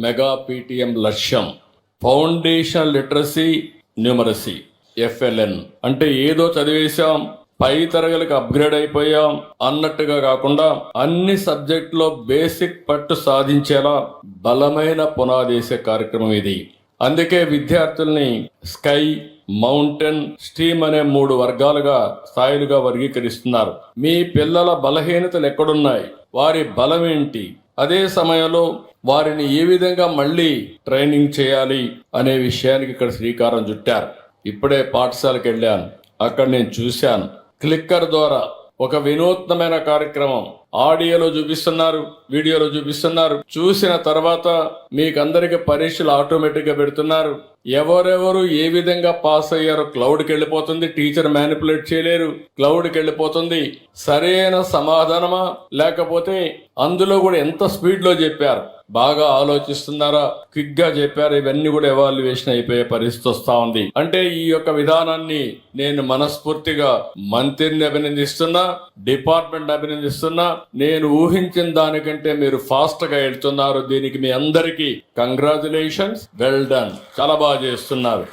Mega PTM లక్ష్యం. Foundation literacy numeracy FLN. అంటే ఏదో చదివేశాం పై తరగతికి అప్గ్రేడ్ అయిపోయాం అన్నట్టుగా కాకుండా అన్ని సబ్జెక్టులో బేసిక్ పట్టు సాధించేలా బలమైన పునాదేసే కార్యక్రమం ఇది. అందుకే విద్యార్థుల్ని స్కై మౌంటైన్ స్ట్రీమ్ అనే మూడు వర్గాలుగా స్థాయిలుగా వర్గీకరిస్తున్నారు. మీ పిల్లల బలహీనతలు ఎక్కడున్నాయి? వారి బలం ఏంటి అదే సమయంలో వారిని ఏ విధంగా మళ్ళీ ట్రైనింగ్ చేయాలి అనే విషయానికి ఇక్కడ శ్రీకారం చుట్టారు. ఇప్పుడే పాఠశాలకు వెళ్ళాను అక్కడ నేను చూశాను. క్లిక్కర్ ద్వారా ఒక వినూత్నమైన కార్యక్రమం. ఆడియోలో చూపిస్తున్నారు వీడియోలో చూపిస్తున్నారు. చూసిన తర్వాత మీకందరికి పరీక్షలు ఆటోమేటిక్గా పెడుతున్నారు. ఎవరెవరు ఏ విధంగా పాస్ అయ్యారో క్లౌడ్కి వెళ్ళిపోతుంది టీచర్ మ్యానిపులేట్ చేయలేరు క్లౌడ్కి వెళ్ళిపోతుంది. సరైన సమాధానమా? లేకపోతే అందులో కూడా ఎంత స్పీడ్లో చెప్పారు? బాగా ఆలోచిస్తున్నారా? క్విక్గా చెప్పారు ఇవన్నీ కూడా ఎవాల్యుయేషన్ అయిపోయే పరిస్థితి వస్తా ఉంది. అంటే ఈ యొక్క విధానాన్ని నేను మనస్ఫూర్తిగా మంత్రిని అభినందిస్తున్నా డిపార్ట్మెంట్ అభినందిస్తున్నా నేను ఊహించిన దానికంటే మీరు ఫాస్ట్గా వెళ్తున్నారు. దీనికి మీ అందరికీ కంగ్రాచులేషన్స్ వెల్ డన్ చాలా బాగా చేస్తున్నారు.